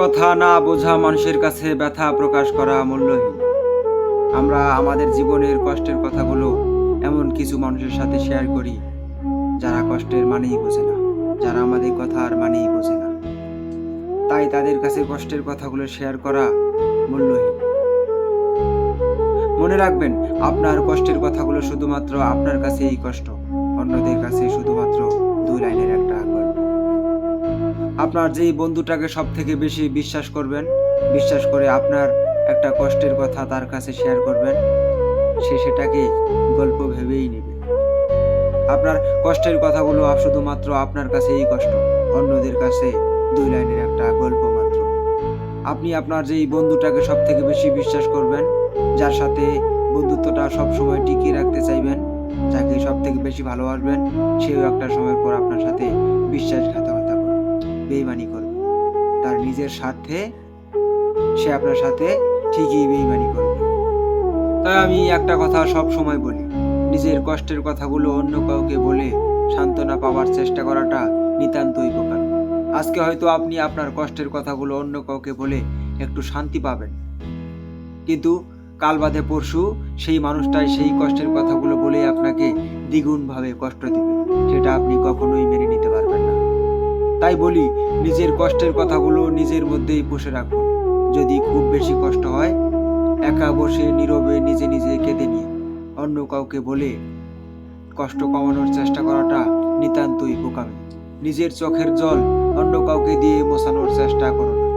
কথা না বোঝা মানুষের কাছে ব্যথা প্রকাশ করা মূল্যহীন। আমরা আমাদের জীবনের কষ্টের কথাগুলো এমন কিছু মানুষের সাথে শেয়ার করি, যারা কষ্টের মানেই বোঝে না, যারা আমাদের কথার মানেই বোঝে না। তাই তাদের কাছে কষ্টের কথাগুলো শেয়ার করা মূল্যহীন। মনে রাখবেন, আপনার কষ্টের কথাগুলো শুধুমাত্র আপনার কাছেই কষ্ট, অন্যদের কাছে শুধুমাত্র আপনার যেই বন্ধুটাকে সব থেকে বেশি বিশ্বাস করবেন, বিশ্বাস করে আপনার একটা কষ্টের কথা তার কাছে শেয়ার করবেন, সে সেটাকে গল্প ভেবেই নেবে। আপনার কষ্টের কথাগুলো শুধুমাত্র আপনার কাছেই কষ্ট, অন্যদের কাছে দুই লাইনের একটা গল্প মাত্র। আপনি আপনার যেই বন্ধুটাকে সব থেকে বেশি বিশ্বাস করবেন, যার সাথে বন্ধুত্বটা সব সময় টিকিয়ে রাখতে চাইবেন, যাকে সব থেকে বেশি ভালোবাসবেন, সেও একটা সময়ের পর আপনার সাথে বিশ্বাসঘাতকতা করবে বেইমানি করবে তার নিজের স্বার্থে সে আপনার সাথে ঠিকই বেইমানি করবে। তাই আমি একটা কথা সব সময় বলি, নিজের কষ্টের কথাগুলো অন্য কাউকে বলে সান্ত্বনা পাওয়ার চেষ্টা করাটা নিতান্তই উপকার। আজকে হয়তো আপনি আপনার কষ্টের কথাগুলো অন্য কাউকে বলে একটু শান্তি পাবেন। কিন্তু কাল বাদে পরশু সেই মানুষটাই সেই কষ্টের কথাগুলো বলে আপনাকে দ্বিগুণভাবে কষ্ট দিবে, সেটা আপনি কখনোই মেনে নিতে পারবেন তাই বলি, নিজের কষ্টের কথাগুলো নিজের মধ্যেই পুষে রাখুন। যদি খুব বেশি কষ্ট হয়, একা বসে নীরবে নিজে নিজে কেঁদে নিয়ে অন্য কাউকে বলে কষ্ট কমানোর চেষ্টা করাটা নিতান্তই বোকামি। নিজের চোখের জল অন্য কাউকে দিয়ে মোছানোর চেষ্টা করুন।